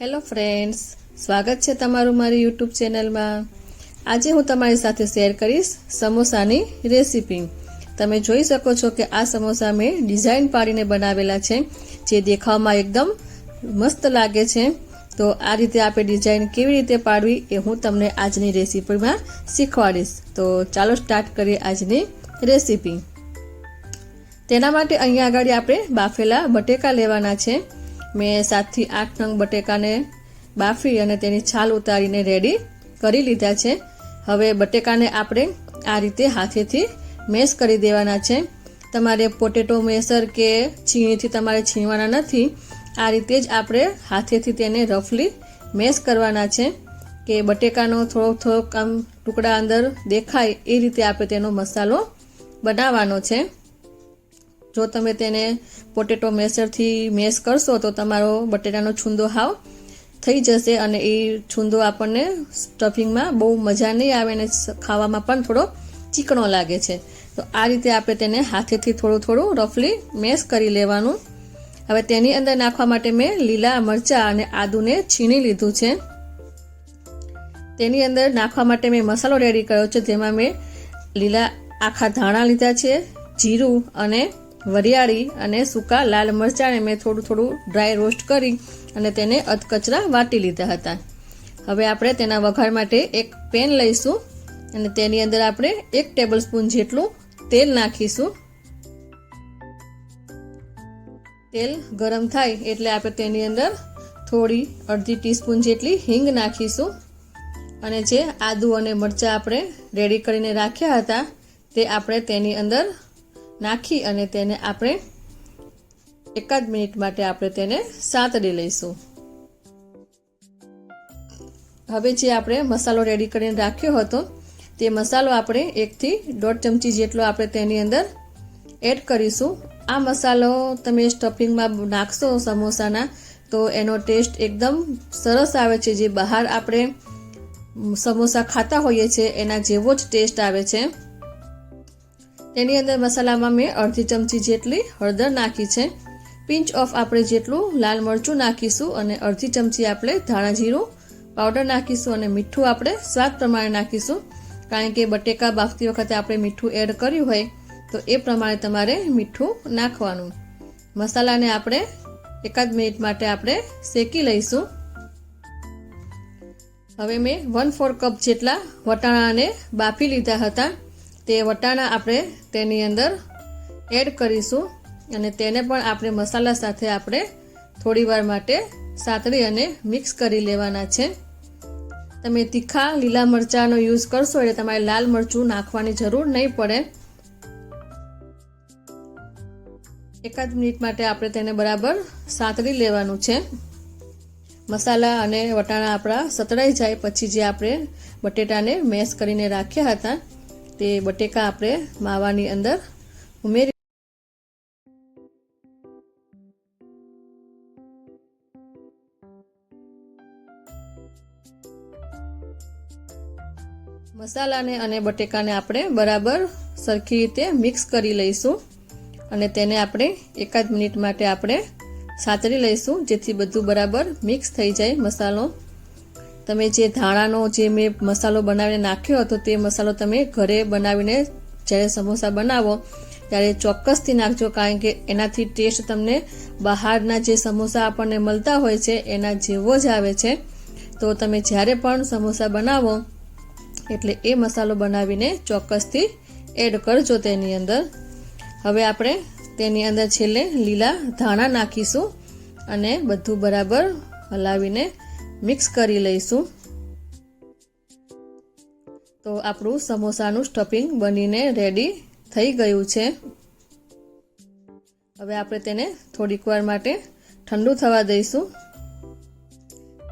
Hello friends સ્વાગત છે તમારું મારી યુટ્યુબ ચેનલમાં આજે હું તમારી સાથે શેર કરીશ સમોસાની રેસીપી તમે જોઈ શકો છો કે આ સમોસા મેં ડિઝાઇન પાડીને બનાવેલા છે, જે દેખાવમાં એકદમ મસ્ત લાગે છે. તો આ રીતે આપણે ડિઝાઇન કેવી રીતે પાડવી એ હું તમને આજની રેસીપીમાં શીખવાડીશ. તો ચાલો સ્ટાર્ટ કરીએ આજની રેસીપી તેના માટે અહીંયા આગળ આપણે બાફેલા બટેકા લેવાના છે. મેં સાતથી આઠ નંગ બટેકાને બાફી અને તેની છાલ ઉતારીને રેડી કરી લીધા છે. હવે બટેકાને આપણે આ રીતે હાથેથી મેશ કરી દેવાના છે. તમારે પોટેટો મેસર કે છીણીથી તમારે છીણવાના નથી. આ રીતે જ આપણે હાથેથી તેને રફલી મેશ કરવાના છે કે બટેકાનો થોડોક થોડોક આમ ટુકડા અંદર દેખાય એ રીતે આપણે તેનો મસાલો બનાવવાનો છે. જો તમે તેને પોટેટો મેસરથી મેસ કરશો તો તમારો બટેટાનો છુંદો હાવ થઈ જશે અને એ છુંદો આપણને સ્ટફિંગમાં બહુ મજા નહીં આવે અને ખાવામાં પણ થોડો ચીકણો લાગે છે. તો આ રીતે આપણે તેને હાથેથી થોડું થોડું રફલી મેસ કરી લેવાનું. હવે તેની અંદર નાખવા માટે મેં લીલા મરચાં અને આદુને છીણી લીધું છે. તેની અંદર નાખવા માટે મેં મસાલો રેડી કર્યો છે, જેમાં મેં લીલા આખા ધાણા લીધા છે, જીરું અને વરિયાળી અને સૂકા લાલ મરચાંને મેં થોડું થોડું ડ્રાય રોસ્ટ કરી અને તેને અધકચરા વાટી લીધા હતા. હવે આપણે તેના વઘાર માટે એક પેન લઈશું અને તેની અંદર આપણે એક ટેબલ સ્પૂન જેટલું તેલ નાખીશું. તેલ ગરમ થાય એટલે આપણે તેની અંદર થોડી અડધી ટીસ્પૂન જેટલી હિંગ નાખીશું. અને જે આદુ અને મરચાં આપણે રેડી કરીને રાખ્યા હતા તે આપણે તેની અંદર નાખી અને તેને આપણે એકાદ મિનિટ માટે આપણે તેને સાતડી લઈશું. હવે જે આપણે મસાલો રેડી કરીને રાખ્યો હતો, તે મસાલો આપણે એકથી દોઢ ચમચી જેટલો આપણે તેની અંદર એડ કરીશું. આ મસાલો તમે સ્ટફિંગમાં નાખશો સમોસાના, તો એનો ટેસ્ટ એકદમ સરસ આવે છે. જે બહાર આપણે સમોસા ખાતા હોઈએ છીએ, એના જેવો જ ટેસ્ટ આવે છે. તેની અંદર મસાલામાં મેં અડધી ચમચી જેટલી હળદર નાખી છે. પિંચ ઓફ આપણે જેટલું લાલ મરચું નાખીશું અને અડધી ચમચી આપણે ધાણા જીરું પાવડર નાખીશું અને મીઠું આપણે સ્વાદ પ્રમાણે નાખીશું. કારણ કે બટેકા બાફતી વખતે આપણે મીઠું એડ કર્યું હોય તો એ પ્રમાણે તમારે મીઠું નાખવાનું. મસાલાને આપણે એકાદ મિનિટ માટે આપણે શેકી લઈશું. હવે મેં વન ફોર કપ જેટલા વટાણાને બાફી લીધા હતા. તે વટાણા આપણે તેની અંદર એડ કરીશું અને તેને પણ આપણે મસાલા સાથે આપણે થોડીવાર માટે સાતળી અને મિક્સ કરી લેવાના છે. તમે તીખા લીલા મરચાંનો યુઝ કરશો એટલે તમારે લાલ મરચું નાખવાની જરૂર નહીં પડે. એકાદ મિનિટ માટે આપણે તેને બરાબર સાતળી લેવાનું છે. મસાલા અને વટાણા આપણા સતળાઈ જાય પછી જે આપણે બટેટાને મેશ કરીને રાખ્યા હતા તે બટેકા આપણે માવાની અંદર ઉમેરી મસાલાને અને બટેકાને આપણે બરાબર સરખી રીતે મિક્સ કરી લઈશું. અને તેને આપણે એકાદ મિનિટ માટે આપણે સાતરી લઈશું, જેથી બધું બરાબર મિક્સ થઈ જાય મસાલો. તમે જે ધાણાનો જે મેં મસાલો બનાવીને નાખ્યો હતો, તે મસાલો તમે ઘરે બનાવીને જ્યારે સમોસા બનાવો, ત્યારે ચોક્કસથી નાખજો, કારણ કે એનાથી ટેસ્ટ તમને બહારના જે સમોસા આપણને મળતા હોય છે, એના જેવો જ આવે છે. તો તમે જ્યારે પણ સમોસા બનાવો, એટલે એ મસાલો બનાવીને ચોક્કસથી એડ કરજો તેની અંદર. હવે આપણે તેની અંદર છેલ્લે લીલા ધાણા નાખીશું અને બધું બરાબર હલાવીને મિક્સ કરી લઈશું. તો આપણું સમોસાનું સ્ટફિંગ બનીને રેડી થઈ ગયું છે. હવે આપણે તેને થોડીક વાર માટે ઠંડુ થવા દઈશું.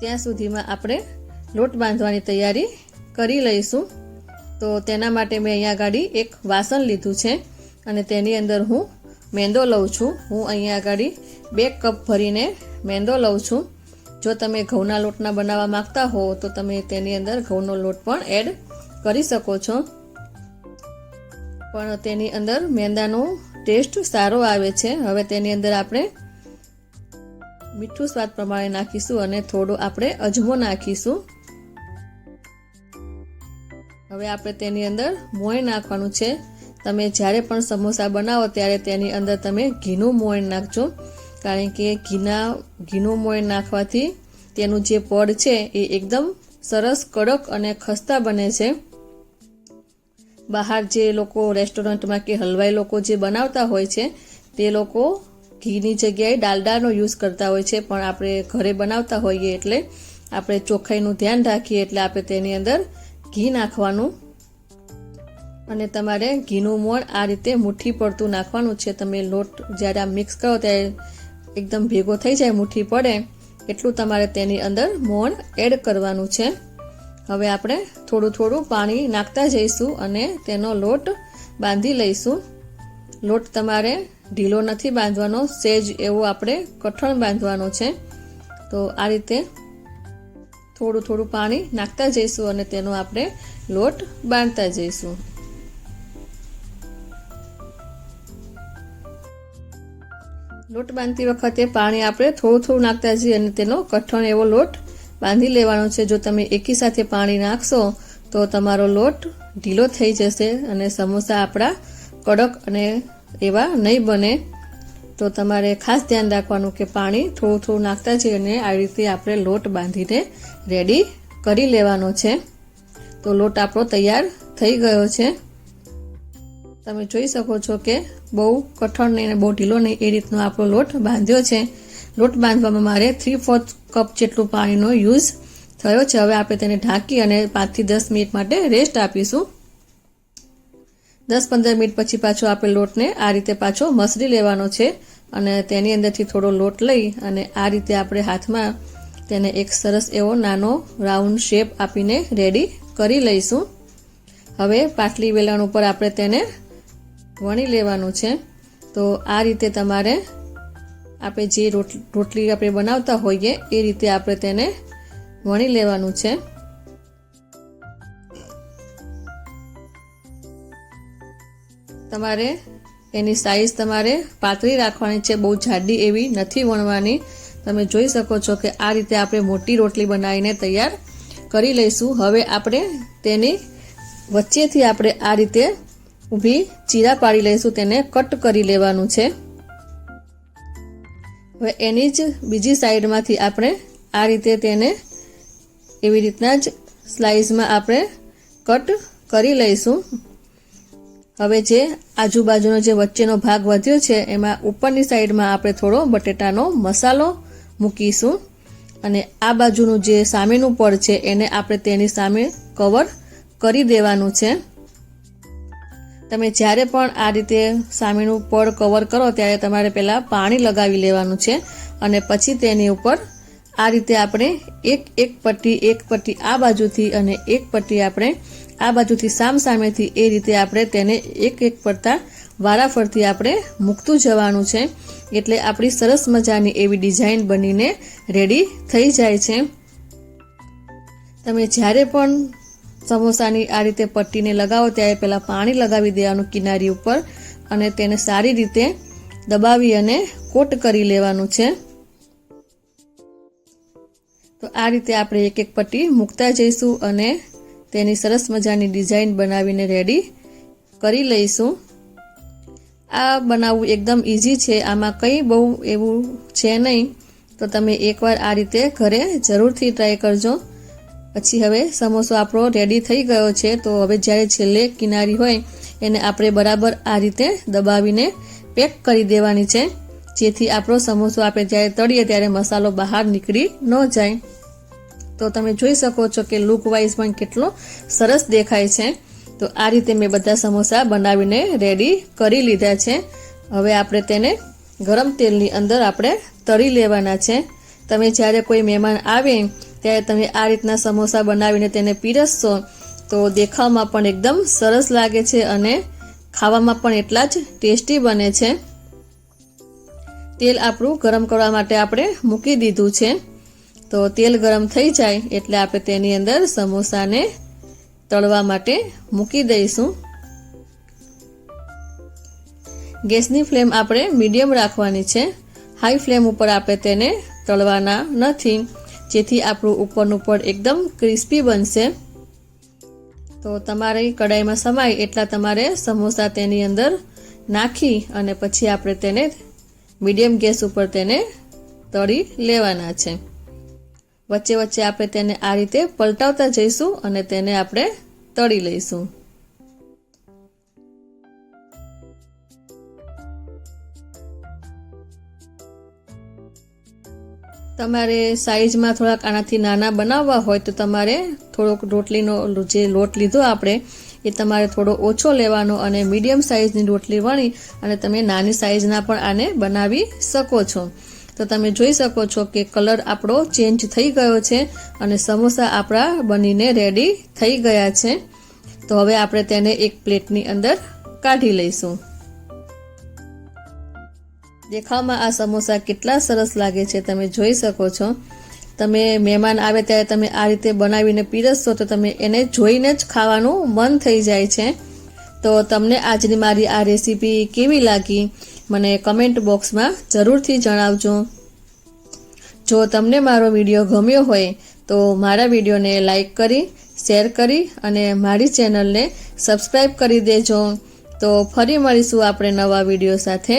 ત્યાં સુધીમાં આપણે લોટ બાંધવાની તૈયારી કરી લઈશું. તો તેના માટે મેં અહીંયા ગાડી એક વાસણ લીધું છે અને તેની અંદર હું મેંદો લઉં છું. હું અહીંયા ગાડી બે કપ ભરીને મેંદો લઉં છું. જો તમે ઘઉંના લોટના બનાવવા માંગતા હો, તો તમે તેની અંદર ઘઉંનો લોટ પણ એડ કરી શકો છો. પણ તેની અંદર મેંદાનો ટેસ્ટ સારો આવે છે. હવે તેની અંદર આપણે મીઠું સ્વાદ પ્રમાણે નાખીશું અને થોડો આપણે અજમો નાખીશું. હવે આપણે તેની અંદર મોણ નાખવાનું છે. તમે જ્યારે પણ સમોસા બનાવો, ત્યારે તેની અંદર તમે ઘીનું મોણ નાખજો. કારણ કે ઘીના, ઘીનું મોય નાખવાથી તેનું જે પડ છે એ એકદમ સરસ, કડક અને ખસ્તા બને છે. બહાર જે લોકો રેસ્ટોરન્ટમાં કે હલવાઈ લોકો જે બનાવતા હોય છે, તે લોકો ઘીની જગ્યાએ ડાલડાનો યુઝ કરતા હોય છે, પણ આપણે ઘરે બનાવતા હોઈએ એટલે આપણે ચોખ્ખાઈનું ધ્યાન રાખીએ એટલે આપણે તેની અંદર ઘી નાખવાનું. અને તમારે ઘીનું મોણ આ રીતે મુઠ્ઠી પડતું નાખવાનું છે. તમે લોટ જ્યારે આ મિક્સ કરો ત્યારે એકદમ ભેગો થઈ જાય, મુઠ્ઠી પડે, એટલું તમારે તેની અંદર મોણ એડ કરવાનું છે. હવે આપણે થોડું થોડું પાણી નાખતા જઈશું અને તેનો લોટ બાંધી લઈશું. લોટ તમારે ઢીલો નથી બાંધવાનો, સેજ એવો આપણે કઠણ બાંધવાનો છે. તો આ રીતે થોડું થોડું પાણી નાખતા જઈશું અને તેનો આપણે લોટ બાંધતા જઈશું. લોટ બાંધતી વખતે પાણી આપણે થોડું થોડું નાખતા જઈએ અને તેનો કઠણ એવો લોટ બાંધી લેવાનો છે. જો તમે એકી સાથે પાણી નાખશો, તો તમારો લોટ ઢીલો થઈ જશે અને સમોસા આપણા કડક અને એવા નહીં બને. તો તમારે ખાસ ધ્યાન રાખવાનું કે પાણી થોડું થોડું નાખતા જઈએ અને આ રીતે આપણે લોટ બાંધીને રેડી કરી લેવાનો છે. તો લોટ આપણો તૈયાર થઈ ગયો છે. તમે જોઈ શકો છો કે બહુ કઠણ નહીં અને બહુ ઢીલો નહીં એ રીતનો આપણો લોટ બાંધ્યો છે. લોટ બાંધવામાં મારે થ્રી ફોર્થ કપ જેટલું પાણીનો યુઝ થયો છે. હવે આપણે તેને ઢાંકી અને પાંચથી દસ મિનિટ માટે રેસ્ટ આપીશું. દસ પંદર મિનિટ પછી પાછો આપણે લોટને આ રીતે પાછો મસરી લેવાનો છે અને તેની અંદરથી થોડો લોટ લઈ અને આ રીતે આપણે હાથમાં તેને એક સરસ એવો નાનો રાઉન્ડ શેપ આપીને રેડી કરી લઈશું. હવે પાટલી વેલણ ઉપર આપણે તેને વણી લેવાનું છે. તો આ રીતે તમારે આપણે જે રોટલી આપણે બનાવતા હોઈએ, એ રીતે આપણે તેને વણી લેવાનું છે. તમારે એની સાઈઝ તમારે પાતળી રાખવાની છે, બહુ જાડી એવી નથી વણવાની. તમે જોઈ શકો છો કે આ રીતે આપણે મોટી રોટલી બનાવીને તૈયાર કરી લઈશું. હવે આપણે તેની વચ્ચેથી આપણે આ રીતે ઊભી ચીરા પાડી લઈશું, તેને કટ કરી લેવાનું છે. હવે એની જ બીજી સાઈડમાંથી આપણે આ રીતે તેને એવી રીતના જ સ્લાઇસમાં આપણે કટ કરી લઈશું. હવે જે આજુબાજુનો જે વચ્ચેનો ભાગ વધ્યો છે, એમાં ઉપરની સાઈડમાં આપણે થોડો બટેટાનો મસાલો મૂકીશું. અને આ બાજુનું જે સામેનું પડ છે, એને આપણે તેની સામે કવર કરી દેવાનું છે. તમે જ્યારે પણ આ રીતે સામેનું પડ કવર કરો, ત્યારે તમારે પહેલાં પાણી લગાવી લેવાનું છે અને પછી તેની ઉપર આ રીતે આપણે એક એક પટ્ટી એક પટ્ટી આ બાજુથી અને એક પટ્ટી આપણે આ બાજુથી સામ સામેથી એ રીતે આપણે તેને એક એક પડતા વારાફરતી આપણે મૂકતું જવાનું છે. એટલે આપણી સરસ મજાની એવી ડિઝાઇન બનીને રેડી થઈ જાય છે. તમે જ્યારે પણ સમોસાની આ રીતે પટ્ટીને લગાવો ત્યારે પહેલાં પાણી લગાવી દેવાનું કિનારી ઉપર અને તેને સારી રીતે દબાવી અને કોટ કરી લેવાનું છે. તો આ રીતે આપણે એક એક પટ્ટી મૂકતા જઈશું અને તેની સરસ મજાની ડિઝાઇન બનાવીને રેડી કરી લઈશું. આ બનાવવું એકદમ ઇઝી છે, આમાં કંઈ બહુ એવું છે નહીં. તો તમે એકવાર આ રીતે ઘરે જરૂરથી ટ્રાય કરજો. પછી હવે સમોસો આપણો રેડી થઈ ગયો છે. તો હવે જ્યારે છેલ્લે કિનારી હોય, એને આપણે બરાબર આ રીતે દબાવીને પેક કરી દેવાની છે. જેથી આપણો સમોસો આપણે જ્યારે તળીએ ત્યારે મસાલો બહાર નીકળી ન જાય. તો તમે જોઈ શકો છો કે લુક વાઇઝ પણ કેટલો સરસ દેખાય છે. તો આ રીતે મેં બધા સમોસા બનાવીને રેડી કરી લીધા છે. હવે આપણે તેને ગરમ તેલની અંદર આપણે તળી લેવાના છે. તમે જ્યારે કોઈ મહેમાન આવે ત્યારે તમે આ રીતના સમોસા બનાવીને તેને પીરસશો, તો દેખાવમાં પણ એકદમ સરસ લાગે છે અને ખાવામાં પણ એટલા જ ટેસ્ટી બને છે. તેલ આપણું ગરમ કરવા માટે આપણે મૂકી દીધું છે. તો તેલ ગરમ થઈ જાય એટલે આપણે તેની અંદર સમોસાને તળવા માટે મૂકી દઈશું. ગેસની ફ્લેમ આપણે મીડિયમ રાખવાની છે. હાઈ ફ્લેમ ઉપર આપણે તેને તળવાના નથી. જેથી આપણું ઉપરનું પડ એકદમ ક્રિસ્પી બનશે. તો તમારી કડાઈમાં સમાય એટલા તમારે સમોસા તેની અંદર નાખી અને પછી આપણે તેને મીડિયમ ગેસ ઉપર તેને તળી લેવાના છે. વચ્ચે વચ્ચે આપણે તેને આ રીતે પલટાવતા જઈશું અને તેને આપણે તળી લઈશું. તમારે સાઈઝમાં થોડાક આનાથી નાના બનાવવા હોય તો તમારે થોડોક રોટલીનો જે લોટ લીધો આપણે, એ તમારે થોડો ઓછો લેવાનો અને મીડિયમ સાઈઝની રોટલી વણી અને તમે નાની સાઈઝના પણ આને બનાવી શકો છો. તો તમે જોઈ શકો છો કે કલર આપણો ચેન્જ થઈ ગયો છે અને સમોસા આપણા બનીને રેડી થઈ ગયા છે. તો હવે આપણે તેને એક પ્લેટની અંદર કાઢી લઈશું. દેખાવમાં આ સમોસા કેટલા સરસ લાગે છે તમે જોઈ શકો છો. તમે મહેમાન આવે ત્યારે તમે આ રીતે બનાવીને પીરસશો તો તમે એને જોઈને જ ખાવાનું મન થઈ જાય છે. તો તમને આજની મારી આ રેસીપી કેવી લાગી મને કમેન્ટ બોક્સમાં જરૂરથી જણાવજો. જો તમને મારો વીડિયો ગમ્યો હોય તો મારા વિડીયોને લાઈક કરી, શેર કરી અને મારી ચેનલને સબસ્ક્રાઈબ કરી દેજો. તો ફરી મળીશું આપણે નવા વીડિયો સાથે.